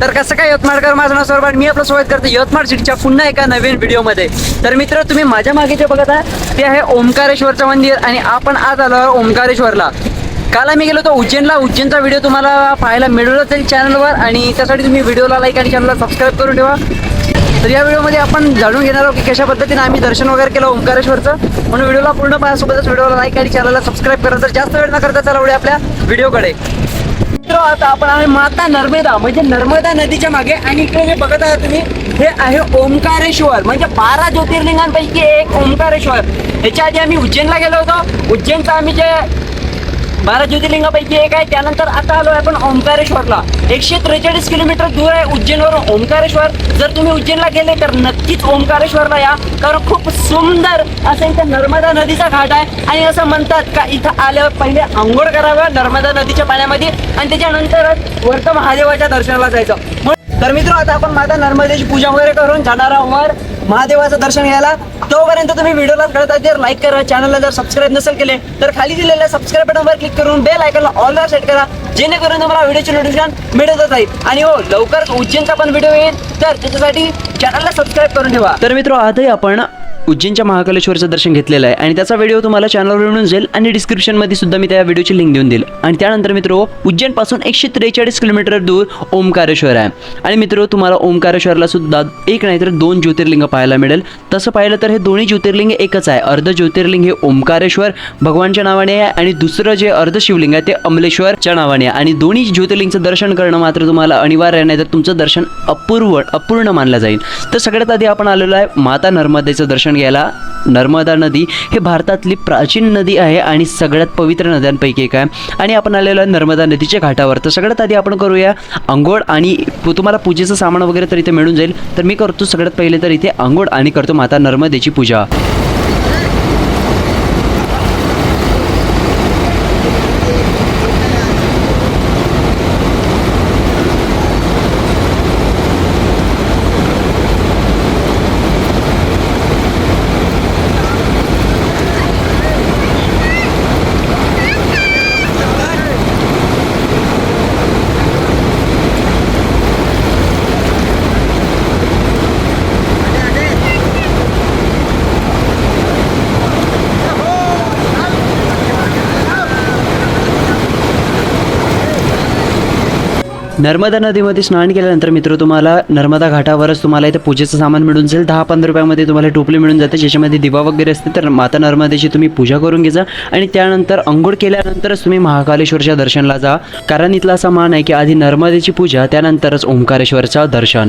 तर कसं काय यवतमाळकर माझं नाव सौरभ मी आपलं स्वागत करतो यवतमाळ सिटीच्या पुन्हा एका नवीन व्हिडिओमध्ये. तर मित्र तुम्ही माझ्या मागे जे बघत आहात ते आहे ओंकारेश्वरचं मंदिर आणि आपण आज आलो आहे ओंकारेश्वरला. काल आम्ही गेलो होतो उज्जैनला. उज्जैनचा व्हिडिओ तुम्हाला पाहायला मिळवलं जाईल चॅनलवर आणि त्यासाठी तुम्ही व्हिडिओला लाईक आणि चॅनलला सबस्क्राईब करून ठेवा. तर या व्हिडिओमध्ये आपण जाणून घेणार आहोत की कशा पद्धतीने आम्ही दर्शन वगैरे केलं ओंकारेश्वरचं. म्हणून व्हिडिओला पूर्ण पाहण्यासोबतच व्हिडिओला लाईक आणि चॅनलला सबस्क्राईब करा. तर जास्त वेळ न करता चला उड्या आपल्या व्हिडिओकडे. मित्र आता आपण आहे माता नर्मदा म्हणजे नर्मदा नदीच्या मागे. आणि इकडे जे बघत आहात तुम्ही हे आहे ओंकारेश्वर म्हणजे बारा ज्योतिर्लिंगांपैकी एक ओंकारेश्वर. ह्याच्या आधी आम्ही उज्जैनला गेलो होतो. उज्जैनचा आम्ही जे बारा ज्योतिर्लिंगापैकी एक आहे. त्यानंतर आता आलो आहे आपण ओंकारेश्वरला. एकशे त्रेचाळीस किलोमीटर दूर आहे उज्जैनवरून ओंकारेश्वर. जर तुम्ही उज्जैनला गेले तर नक्कीच ओंकारेश्वरला या. कारण खूप सुंदर असं इथं नर्मदा नदीचा घाट आहे. आणि असं म्हणतात का इथं आल्यावर पहिले आंघोळ करावं नर्मदा नदीच्या पाण्यामध्ये. आणि त्याच्यानंतरच वर्त महादेवाच्या दर्शनाला जायचं. म्हणून- तर मित्र आता आपण माता नर्मदेची पूजा वगैरे करून जाणार आहोत. वर महादेवाचं दर्शन घ्यायला. तोपर्यंत तुम्ही व्हिडिओला कळत आहे लाईक करा चॅनलला जर सबस्क्राईब नसेल केले तर खाली दिलेल्या सबस्क्राईब बटनवर क्लिक करून बेल आयकॉनला ऑलवर सेट करा. जेणेकरून तुम्हाला व्हिडिओचे नोटिफिकेशन मिळतच जाईल आणि हो लवकर उज्जैनचा पण व्हिडिओ येईल. तर त्याच्यासाठी चॅनलला सबस्क्राईब करून ठेवा. तर मित्र आजही आपण उज्जैनच्या महाकालेश्वरचं दर्शन घेतलेलं आहे. आणि त्याचा व्हिडिओ तुम्हाला चॅनलवर मिळून जाईल आणि डिस्क्रिप्शनमध्ये सुद्धा मी त्या व्हिडिओची लिंक देऊन देईल. आणि त्यानंतर मित्र उज्जैनपासून एकशे त्रेचाळीस किलोमीटर दूर ओमकारेश्वर आहे. आणि मित्र तुम्हाला ओमकारेश्वरला सुद्धा एक नाही तर दोन ज्योतिर्लिंग पाहायला मिळेल. तसं पाहिलं तर हे दोन्ही ज्योतिर्लिंग एकच आहे. अर्ध ज्योतिर्लिंग हे ओमकारेश्वर भगवानच्या नावाने आहे. आणि दुसरं जे अर्ध शिवलिंग आहे ते अमलेश्वरच्या नावाने आहे. आणि दोन्ही ज्योतिर्लिंगचं दर्शन करणं मात्र तुम्हाला अनिवार्य नाही तर तुमचं दर्शन अपूर्व अपूर्ण मानलं जाईल. तर सगळ्यात आधी आपण आलेलो आहे माता नर्मदेचं दर्शन घ्यायला नर्मदा नदी हे भारतातली प्राचीन नदी आहे आणि सगळ्यात पवित्र नद्यांपैकी एक आहे. आणि आपण आलेलो आहे नर्मदा नदीच्या घाटावर. तर सगळ्यात आधी आपण करूया आंघोळ आणि तुम्हाला पूजेचं सामान वगैरे तर इथे मिळून जाईल. तर मी करतो सगळ्यात पहिले तर इथे आंघोळ आणि करतो माता नर्मदेची पूजा. नर्मदा नदीमध्ये स्नान केल्यानंतर मित्र तुम्हाला नर्मदा घाटावरच तुम्हाला इथे पूजेचं सामान मिळून जाईल. दहा पंधरा रुपयामध्ये तुम्हाला टोपली मिळून जाते. ज्याच्यामध्ये दिवा वगैरे असते तर माता नर्मदेची तुम्ही पूजा करून घेजा आणि त्यानंतर अंघोळ केल्यानंतरच तुम्ही महाकालेश्वरच्या दर्शनाला जा. कारण इथला असा मान आहे की आधी नर्मदेची पूजा त्यानंतरच ओंकारेश्वरचं दर्शन.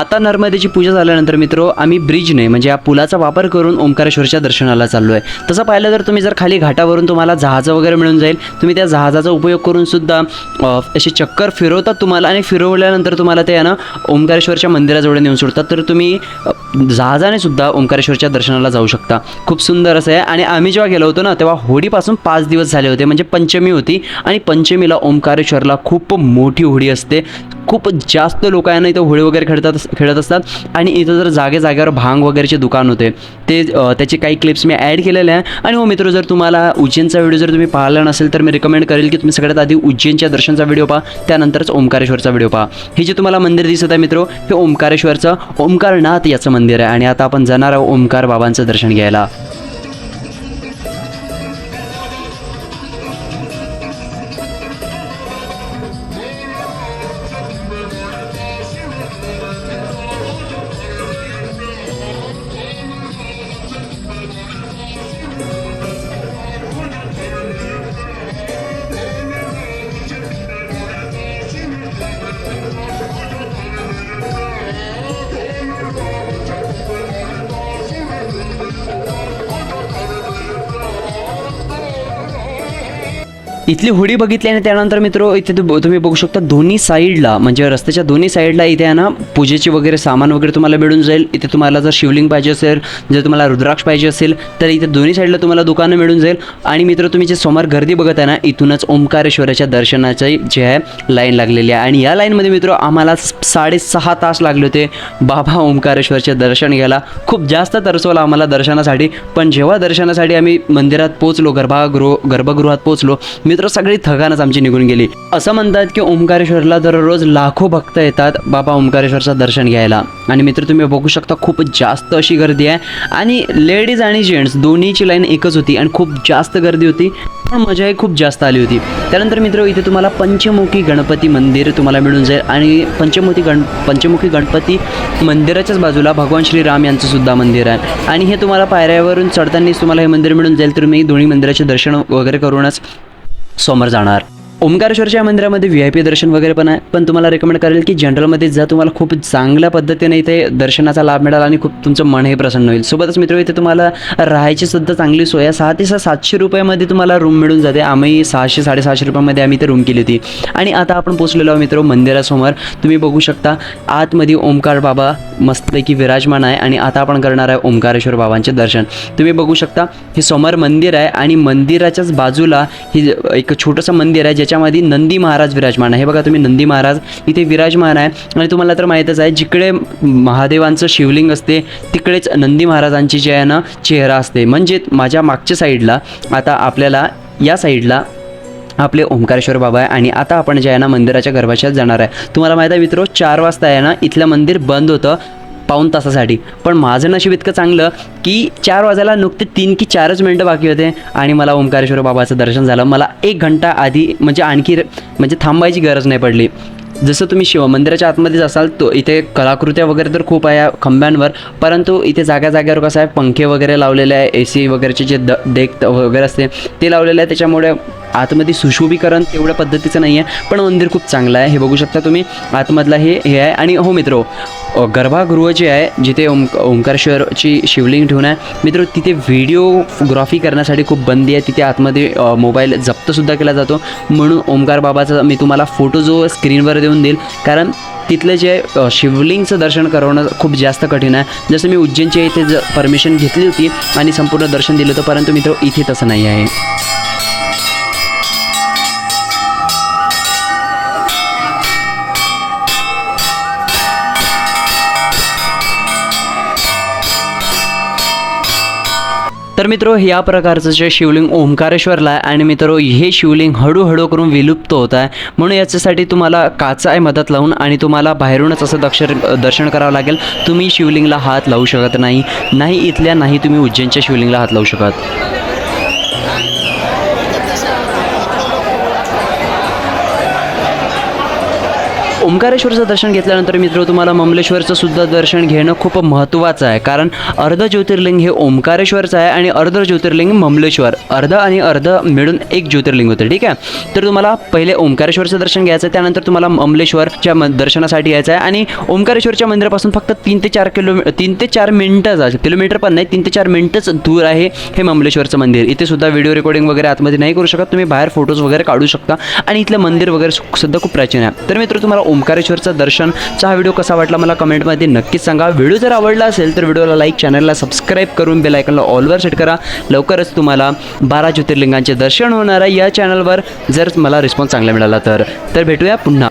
आता नर्मदेची पूजा झाल्यानंतर मित्र आम्ही ब्रिजने म्हणजे या पुलाचा वापर करून ओंकारेश्वरच्या दर्शनाला चाललो आहे तसं पाहिलं तर तुम्ही जर खाली घाटावरून तुम्हाला जहाजं वगैरे मिळून जाईल तुम्ही त्या जहाजाचा उपयोग करून सुद्धा अशी चक्कर फिरवतात तुम्हाला आणि फिरवल्यानंतर तुम्हाला ते आहे ना ओंकारेश्वरच्या मंदिराजवळ नेऊन सोडतात. तर तुम्ही जहाजाने सुद्धा ओंकारेश्वरच्या दर्शनाला जाऊ शकता. खूप सुंदर असं आहे. आणि आम्ही जेव्हा गेलो होतो ना तेव्हा होडीपासून पाच दिवस झाले होते. म्हणजे पंचमी होती आणि पंचमीला ओंकारेश्वरला खूप मोठी होडी असते. खूप जास्त लोक आहे ना इथं होळी वगैरे खेळतात खेळत असतात. आणि इथं जर जागे जागेवर भांग वगैरेचे दुकान होते ते त्याचे काही क्लिप्स मी ॲड केलेले आहे. आणि हो मित्र जर तुम्हाला उज्जैनचा व्हिडिओ जर तुम्ही पाहिला नसेल तर मी रिकमेंड करेल की तुम्ही सगळ्यात आधी उज्जैनच्या दर्शनचा व्हिडिओ पहा. त्यानंतरच ओंकारेश्वरचा व्हिडिओ पहा. हे जे तुम्हाला मंदिर दिसत आहे मित्र हे ओंकारेश्वरचं ओंकारनाथ याचं मंदिर आहे. आणि आता आपण जाणार आहोत ओंकार बाबांचं दर्शन घ्यायला. इथली होडी बघितली आणि त्यानंतर मित्र इथे तुम्ही बघू शकता दोन्ही साईडला म्हणजे रस्त्याच्या दोन्ही साईडला इथे आहे ना पूजेची वगैरे सामान वगैरे तुम्हाला मिळून जाईल. इथे तुम्हाला जर शिवलिंग पाहिजे असेल जर तुम्हाला रुद्राक्ष पाहिजे असेल तर इथे दोन्ही साईडला तुम्हाला दुकानं मिळून जाईल. आणि मित्र तुम्ही जे समोर गर्दी बघत आहे ना इथूनच ओंकारेश्वराच्या दर्शनाची जे आहे लाईन लागलेली आहे. आणि या लाईनमध्ये मित्र आम्हाला साडेसहा तास लागले होते बाबा ओंकारेश्वरचे दर्शन घ्यायला. खूप जास्त तरसवलं आम्हाला दर्शनासाठी पण जेव्हा दर्शनासाठी आम्ही मंदिरात पोचलो गर्भागृह गर्भगृहात पोचलो मित्र सगळी थकानच आमची निघून गेली. असं म्हणतात की ओंकारेश्वरला दररोज लाखो भक्त येतात बाबा ओंकारेश्वरचं दर्शन घ्यायला. आणि मित्र तुम्ही बघू शकता खूप जास्त अशी गर्दी आहे. आणि लेडीज आणि जेंट्स दोन्हीची लाईन एकच होती आणि खूप जास्त गर्दी होती. पण मजाही खूप जास्त आली होती. त्यानंतर मित्र इथे तुम्हाला पंचमुखी गणपती मंदिर तुम्हाला मिळून जाईल. आणि पंचमुखी गण पंचमुखी गणपती मंदिराच्याच बाजूला भगवान श्रीराम यांचं सुद्धा मंदिर आहे. आणि हे तुम्हाला पायऱ्यावरून चढतानाच तुम्हाला हे मंदिर मिळून जाईल. तर मी दोन्ही मंदिराचे दर्शन वगैरे करूनच समोर जाणार. ओंकारेश्वरच्या मंदिरामध्ये व्ही आय पी दर्शन वगैरे पण आहे. पण तुम्हाला रेकमेंड करेल की जनरलमध्ये जा तुम्हाला खूप चांगल्या पद्धतीने इथे दर्शनाचा लाभ मिळाला आणि खूप तुमचं मनही प्रसन्न होईल. सोबतच मित्र इथे तुम्हाला राहायची सुद्धा चांगली सोय आहे. सहा ते सहा सातशे रुपयामध्ये तुम्हाला रूम मिळून जाते. आम्ही सहाशे साडेसहाशे रुपयामध्ये आम्ही इथे रूम केली होती. आणि आता आपण पोचलेलो आहोत मित्र मंदिरासमोर. तुम्ही बघू शकता आतमध्ये ओंकार बाबा मस्तपैकी विराजमान आहे आणि आता आपण करणार आहे ओंकारेश्वर बाबांचे दर्शन. तुम्ही बघू शकता हे समोर मंदिर आहे आणि मंदिराच्याच बाजूला ही एक छोटंसं मंदिर आहे याच्यामध्ये नंदी महाराज विराजमान आहे. हे बघा तुम्ही नंदी महाराज इथे विराजमान आहे. आणि तुम्हाला तर माहीतच आहे जिकडे महादेवांचं शिवलिंग असते तिकडेच नंदी महाराजांची जे आहे ना चेहरा असते. म्हणजे माझ्या मागच्या साईडला आता आपल्याला या साईडला आपले ओंकारेश्वर बाबा आहे आणि आता आपण जे आहे ना मंदिराच्या गर्भाशयात जाणार आहे. तुम्हाला माहीत आहे मित्रो चार वाजता आहे ना इथलं मंदिर बंद होतं. पाऊन तासासाठी. पण माझं नशीब इतकं चांगलं की चार वाजायला नुकते तीन की चारच मिनटं बाकी होते आणि मला ओंकारेश्वर बाबाचं दर्शन झालं. मला एक घंटा आधी म्हणजे आणखी म्हणजे थांबायची गरज नाही पडली. जसं तुम्ही शिव मंदिराच्या आतमध्येच असाल तो इथे कलाकृत्या वगैरे तर खूप आहे खंब्यांवर परंतु इथे जागा जाग्यावर कसं आहे पंखे वगैरे लावलेले आहे ए सी वगैरेचे जे द देख वगैरे असते ते लावलेले आहे. त्याच्यामुळे आतमध्ये सुशोभीकरण तेवढ्या पद्धतीचं नाही आहे पण मंदिर खूप चांगलं आहे. हे बघू शकता तुम्ही. आतमधला हे हे आहे आणि हो मित्रो गर्भागृह जे आहे जिथे ओम ओंकारेश्वरची शिवलिंग ठेवून आहे मित्र तिथे व्हिडिओग्राफी करण्यासाठी खूप बंदी आहे. तिथे आतमध्ये मोबाईल जप्तसुद्धा केला जातो. म्हणून ओंकार बाबाचा मी तुम्हाला फोटो जो स्क्रीनवर देऊन देईल. कारण तिथलं जे शिवलिंगचं दर्शन करवणं खूप जास्त कठीण आहे. जसं मी उज्जैनच्या इथे ज परमिशन घेतली होती आणि संपूर्ण दर्शन दिलं होतं परंतु मित्र इथे तसं नाही आहे. तर मित्र या प्रकारचं जे शिवलिंग ओंकारेश्वरला आहे आणि मित्र हे शिवलिंग हळूहळू करून विलुप्त होत आहे. म्हणून याच्यासाठी तुम्हाला काचा आहे मदत लावून आणि तुम्हाला बाहेरूनच असं दक्ष दर्शन करावं लागेल. तुम्ही शिवलिंगला हात लावू शकत नाही. नाही इथल्या नाही तुम्ही उज्जैनच्या शिवलिंगला हात लावू शकत. ओंकारेश्वरचं दर्शन घेतल्यानंतर मित्र तुम्हाला ममलेश्वरचं सुद्धा दर्शन घेणं खूप महत्त्वाचं आहे. कारण अर्ध ज्योतिर्लिंग हे ओंकारेश्वरचं आहे आणि अर्ध ज्योतिर्लिंग ममलेश्वर अर्ध आणि अर्ध मिळून एक ज्योतिर्लिंग होतं. ठीक आहे? तर तुम्हाला पहिले ओंकारेश्वरचं दर्शन घ्यायचं आहे. त्यानंतर तुम्हाला ममलेश्वरच्या म- दर्शनासाठी यायचं आहे. आणि ओंकारेश्वरच्या मंदिरापासून फक्त तीन ते चार किलो तीन ते चार मिनटंच किलोमीटर पण नाही तीन ते चार मिनटंच दूर आहे हे ममलेश्वरचं मंदिर. इथे सुद्धा व्हिडिओ रेकॉर्डिंग वगैरे आतमध्ये नाही करू शकत. तुम्ही बाहेर फोटोज वगैरे काढू शकता. आणि इथलं मंदिर वगैरे सुद्धा खूप प्राचीन आहे. तर मित्र तुम्हाला ओंकारेश्वरचं दर्शनचा हा व्हिडिओ कसा वाटला मला कमेंटमध्ये नक्कीच सांगा. व्हिडिओ जर आवडला असेल तर व्हिडिओला लाईक चॅनलला सबस्क्राईब करून बेल आयकनला ऑलवर सेट करा. लवकरच तुम्हाला बारा ज्योतिर्लिंगांचे दर्शन होणार आहे या चॅनलवर. जर मला रिस्पॉन्स चांगला मिळाला तर तर भेटूया पुन्हा.